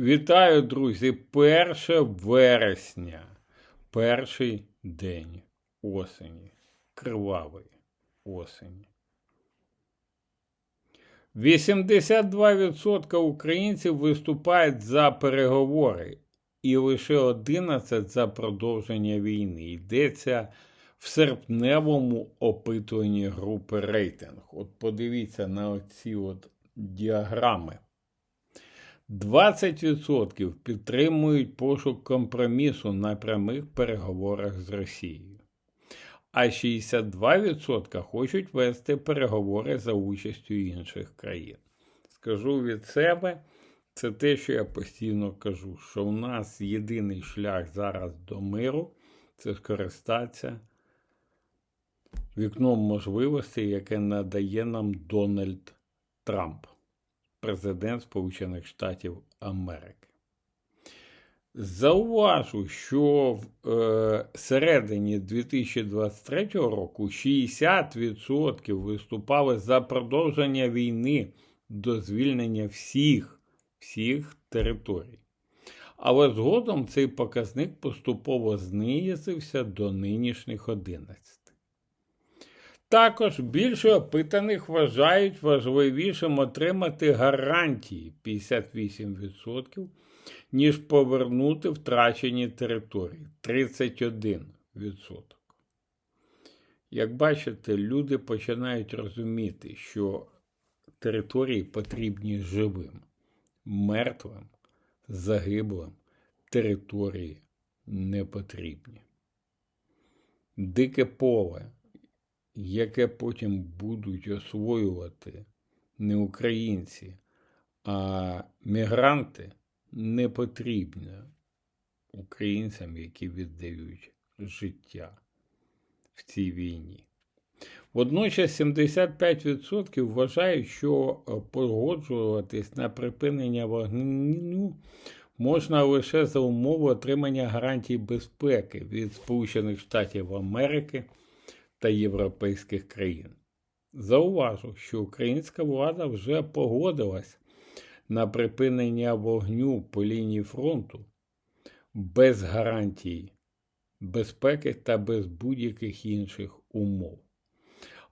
Вітаю, друзі! 1 вересня, перший день осені, кривавої осені. 82% українців виступають за переговори, і лише 11% за продовження війни. Йдеться в серпневому опитуванні групи рейтинг. От подивіться на оці от діаграми. 20% підтримують пошук компромісу на прямих переговорах з Росією, а 62% хочуть вести переговори за участю інших країн. Скажу від себе, це те, що я постійно кажу, що у нас єдиний шлях зараз до миру це скористатися вікном можливостей, яке надає нам Дональд Трамп президент Сполучених Штатів Америки. Зауважу, що в е, середині 2023 року 60% виступали за продовження війни до звільнення всіх, всіх територій. Але згодом цей показник поступово знизився до нинішніх 11. Також більше опитаних вважають важливішим отримати гарантії 58%, ніж повернути втрачені території 31%. Як бачите, люди починають розуміти, що території потрібні живим, мертвим, загиблим території не потрібні. Дике поле яке потім будуть освоювати не українці, а мігранти, не потрібно українцям, які віддають життя в цій війні. Водночас 75% вважають, що погоджуватись на припинення вогню можна лише за умови отримання гарантій безпеки від Сполучених Штатів Америки та європейських країн. Зауважу, що українська влада вже погодилась на припинення вогню по лінії фронту без гарантій безпеки та без будь-яких інших умов.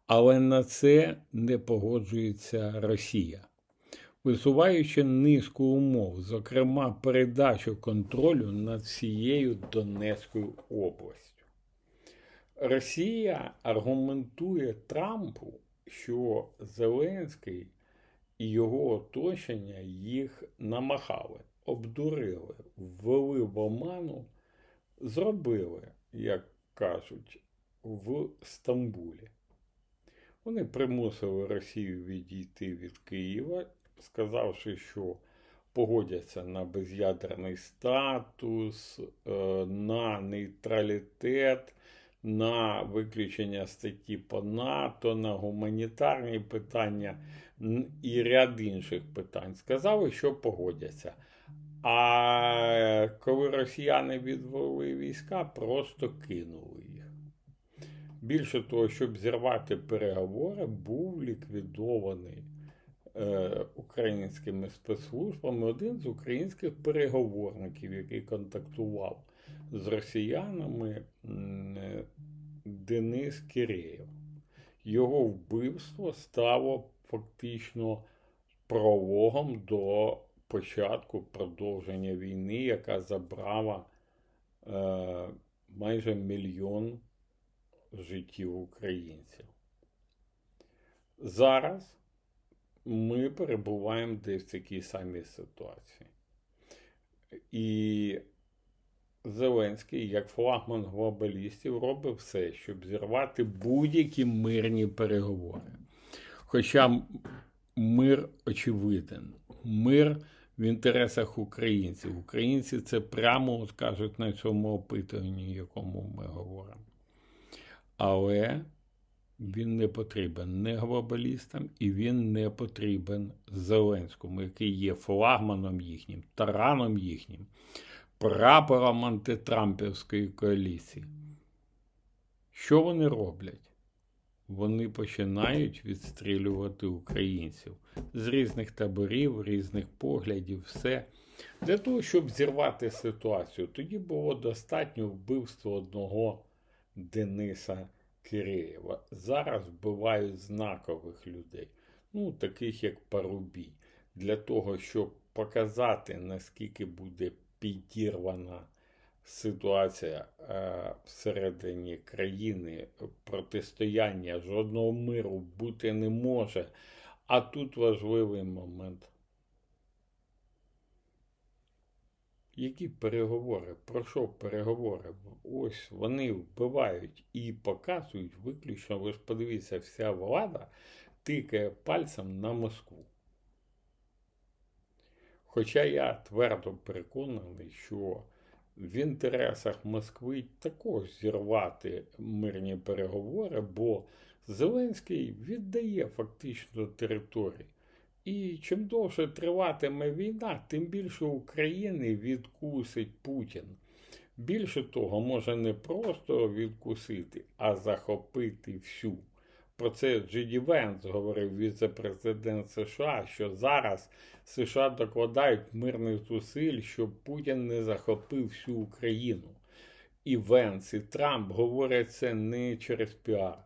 Але на це не погоджується Росія, висуваючи низку умов, зокрема передачу контролю над всією Донецькою областю. Росія аргументує Трампу, що Зеленський і його оточення їх намахали, обдурили, ввели в оману, зробили, як кажуть, в Стамбулі. Вони примусили Росію відійти від Києва, сказавши, що погодяться на без'ядерний статус, е, на нейтралітет на виключення статті по НАТО, на гуманітарні питання і ряд інших питань. Сказали, що погодяться. А коли росіяни відвели війська, просто кинули їх. Більше того, щоб зірвати переговори, був ліквідований українськими спецслужбами один з українських переговорників, який контактував з росіянами Денис Киреєв. Його вбивство стало фактично прологом до початку продовження війни, яка забрала е, майже мільйон життів українців. Зараз ми перебуваємо десь в такій самій ситуації. І Зеленський, як флагман глобалістів, робить все, щоб зірвати будь-які мирні переговори. Хоча мир очевиден, мир в інтересах українців. Українці це прямо кажуть на цьому опитуванні, якому ми говоримо. Але він не потрібен не глобалістам і він не потрібен Зеленському, який є флагманом їхнім, тараном їхнім прапором антитрампівської коаліції. Що вони роблять? вони починають відстрілювати українців з різних таборів, різних поглядів, все. Для того, щоб зірвати ситуацію, тоді було достатньо вбивства одного Дениса Киреєва. Зараз вбивають знакових людей, ну, таких як Парубій, для того, щоб показати, наскільки буде підірвана ситуація е, всередині країни, протистояння, жодного миру бути не може. А тут важливий момент. Які переговори? Про що переговори? Ось вони вбивають і показують виключно, ви ж подивіться, вся влада тикає пальцем на Москву. Хоча я твердо переконаний, що в інтересах Москви також зірвати мирні переговори, бо Зеленський віддає фактично території. І чим довше триватиме війна, тим більше України відкусить Путін. Більше того, може не просто відкусити, а захопити всю. Про це Джиді Венс говорив віце-президент США, що зараз США докладають мирних зусиль, щоб Путін не захопив всю Україну. І Венс, і Трамп говорять це не через піар,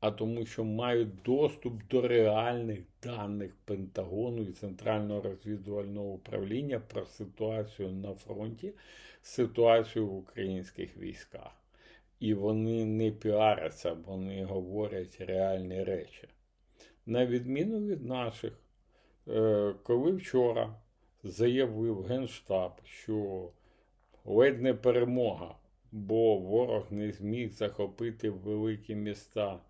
а тому, що мають доступ до реальних даних Пентагону і Центрального розвідувального управління про ситуацію на фронті, ситуацію в українських військах. І вони не піаряться, вони говорять реальні речі. На відміну від наших, е, коли вчора заявив Генштаб, що ледь не перемога, бо ворог не зміг захопити великі міста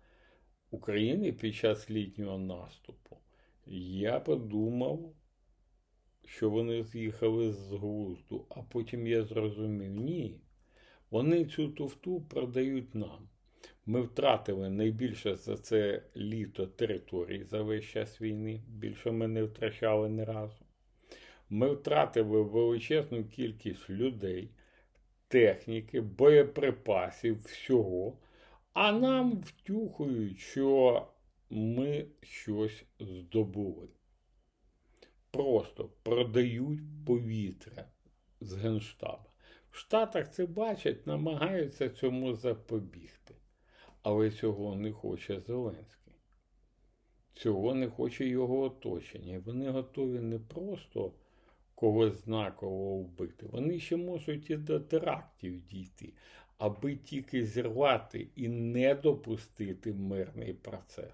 України під час літнього наступу, я подумав, що вони з'їхали з глузду, а потім я зрозумів, ні. Вони цю туфту продають нам. Ми втратили найбільше за це літо територій за весь час війни. Більше ми не втрачали ні разу. Ми втратили величезну кількість людей, техніки, боєприпасів, всього. А нам втюхують, що ми щось здобули. Просто продають повітря з Генштаба. В Штатах це бачать, намагаються цьому запобігти. Але цього не хоче Зеленський. Цього не хоче його оточення. Вони готові не просто когось знаково вбити, вони ще можуть і до терактів дійти, аби тільки зірвати і не допустити мирний процес.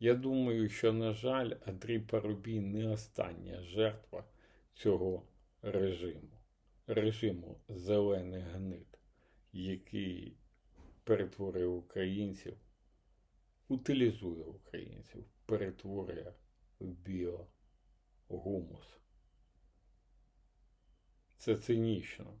Я думаю, що, на жаль, Андрій Парубій не остання жертва цього режиму режиму зелених гнид, який перетворює українців, утилізує українців, перетворює в біогумус. Це цинічно,